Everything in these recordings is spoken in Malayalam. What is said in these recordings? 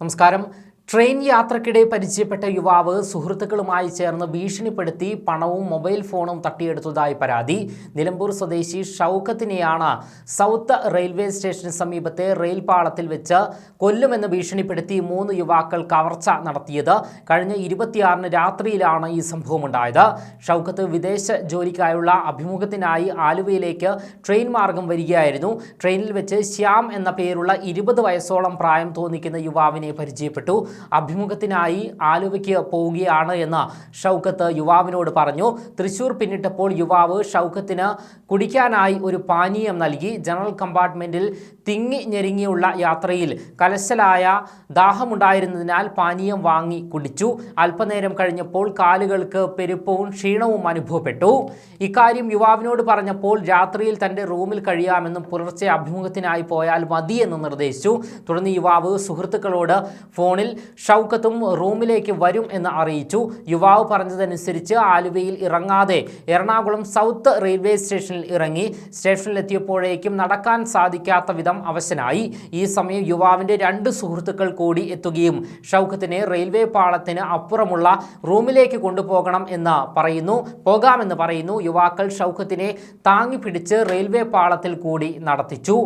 നമസ്കാരം. ട്രെയിൻ യാത്രക്കിടെ പരിചയപ്പെട്ട യുവാവ് സുഹൃത്തുക്കളുമായി ചേർന്ന് ഭീഷണിപ്പെടുത്തി പണവും മൊബൈൽ ഫോണും തട്ടിയെടുത്തതായി പരാതി. നിലമ്പൂർ സ്വദേശി ഷൗക്കത്തിനെയാണ് സൗത്ത് റെയിൽവേ സ്റ്റേഷന് സമീപത്തെ റെയിൽപാളത്തിൽ വെച്ച് കൊല്ലുമെന്ന് ഭീഷണിപ്പെടുത്തി മൂന്ന് യുവാക്കൾ കവർച്ച നടത്തിയത്. കഴിഞ്ഞ ഇരുപത്തിയാറിന് രാത്രിയിലാണ് ഈ സംഭവം ഉണ്ടായത് ഷൗക്കത്ത് വിദേശ ജോലിക്കായുള്ള അഭിമുഖത്തിനായി ആലുവയിലേക്ക് ട്രെയിൻ മാർഗം വരികയായിരുന്നു. ട്രെയിനിൽ വെച്ച് ശ്യാം എന്ന പേരുള്ള ഇരുപത് വയസ്സോളം പ്രായം തോന്നിക്കുന്ന യുവാവിനെ പരിചയപ്പെട്ടു. അഭിമുഖത്തിനായി ആലുവയ്ക്ക് പോവുകയാണ് എന്ന് ഷൗക്കത്ത് യുവാവിനോട് പറഞ്ഞു. തൃശൂർ പിന്നിട്ടപ്പോൾ യുവാവ് ഷൗക്കത്തിന് കുടിക്കാനായി ഒരു പാനീയം നൽകി. ജനറൽ കമ്പാർട്ട്മെന്റിൽ തിങ്ങി ഞെരുങ്ങിയുള്ള യാത്രയിൽ കലശലായ ദാഹമുണ്ടായിരുന്നതിനാൽ പാനീയം വാങ്ങി കുടിച്ചു. അല്പനേരം കഴിഞ്ഞപ്പോൾ കാലുകൾക്ക് പെരുപ്പവും ക്ഷീണവും അനുഭവപ്പെട്ടു. ഇക്കാര്യം യുവാവിനോട് പറഞ്ഞപ്പോൾ രാത്രിയിൽ തന്റെ റൂമിൽ കഴിയാമെന്നും പുലർച്ചെ അഭിമുഖത്തിനായി പോയാൽ മതിയെന്ന് നിർദ്ദേശിച്ചു. തുടർന്ന് യുവാവ് സുഹൃത്തുക്കളോട് ഫോണിൽ ഷൗക്കത്തും റൂമിലേക്ക് വരും എന്ന് അറിയിച്ചു. യുവാവ് പറഞ്ഞതനുസരിച്ച് ആലുവയിൽ ഇറങ്ങാതെ എറണാകുളം സൗത്ത് റെയിൽവേ സ്റ്റേഷനിൽ ഇറങ്ങി. സ്റ്റേഷനിലെത്തിയപ്പോഴേക്കും നടക്കാൻ സാധിക്കാത്ത വിധം അവശനായി. ഈ സമയം യുവാവിന്റെ രണ്ട് സുഹൃത്തുക്കൾ കൂടി എത്തുകയും ഷൗക്കത്തിനെ റെയിൽവേ പാളത്തിന് അപ്പുറമുള്ള റൂമിലേക്ക് കൊണ്ടുപോകണം എന്ന് പറയുന്നു. പോകാമെന്ന് പറയുന്നു. യുവാക്കൾ ഷൗക്കത്തിനെ താങ്ങി പിടിച്ച് റെയിൽവേ പാളത്തിൽ കൂടി നടത്തിച്ചു.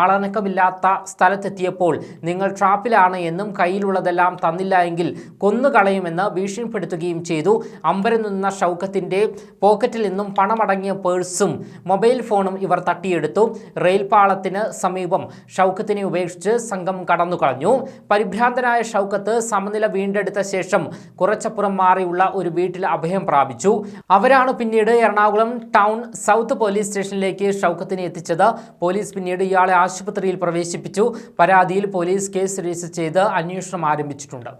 ആളനക്കമില്ലാത്ത സ്ഥലത്തെത്തിയപ്പോൾ നിങ്ങൾ ട്രാപ്പിലാണ് എന്നും കയ്യിലുള്ളതെല്ലാം തന്നില്ല എങ്കിൽ കൊന്നുകളയുമെന്ന് ഭീഷണിപ്പെടുത്തുകയും ചെയ്തു. അമ്പരം നിന്ന ഷൗക്കത്തിന്റെ പോക്കറ്റിൽ നിന്നും പണമടങ്ങിയ പേഴ്സും മൊബൈൽ ഫോണും ഇവർ തട്ടിയെടുത്തു. റെയിൽപാളത്തിന് സമീപം ഷൗക്കത്തിനെ ഉപേക്ഷിച്ച് സംഘം കടന്നു കളഞ്ഞു പരിഭ്രാന്തനായ ഷൗക്കത്ത് സമനില വീണ്ടെടുത്ത ശേഷം കുറച്ചപ്പുറം മാറിയുള്ള ഒരു വീട്ടിൽ അഭയം പ്രാപിച്ചു. അവരാണ് പിന്നീട് എറണാകുളം ടൗൺ സൗത്ത് പോലീസ് സ്റ്റേഷനിലേക്ക് ഷൗക്കത്തിനെ എത്തിച്ചത്. പോലീസ് പിന്നീട് ഇയാളെ ആശുപത്രിയിൽ പ്രവേശിപ്പിച്ചു. പരാതിയിൽ പോലീസ് കേസ് രജിസ്റ്റർ ചെയ്ത് അന്വേഷണം ആരംഭിച്ചിട്ടുണ്ട്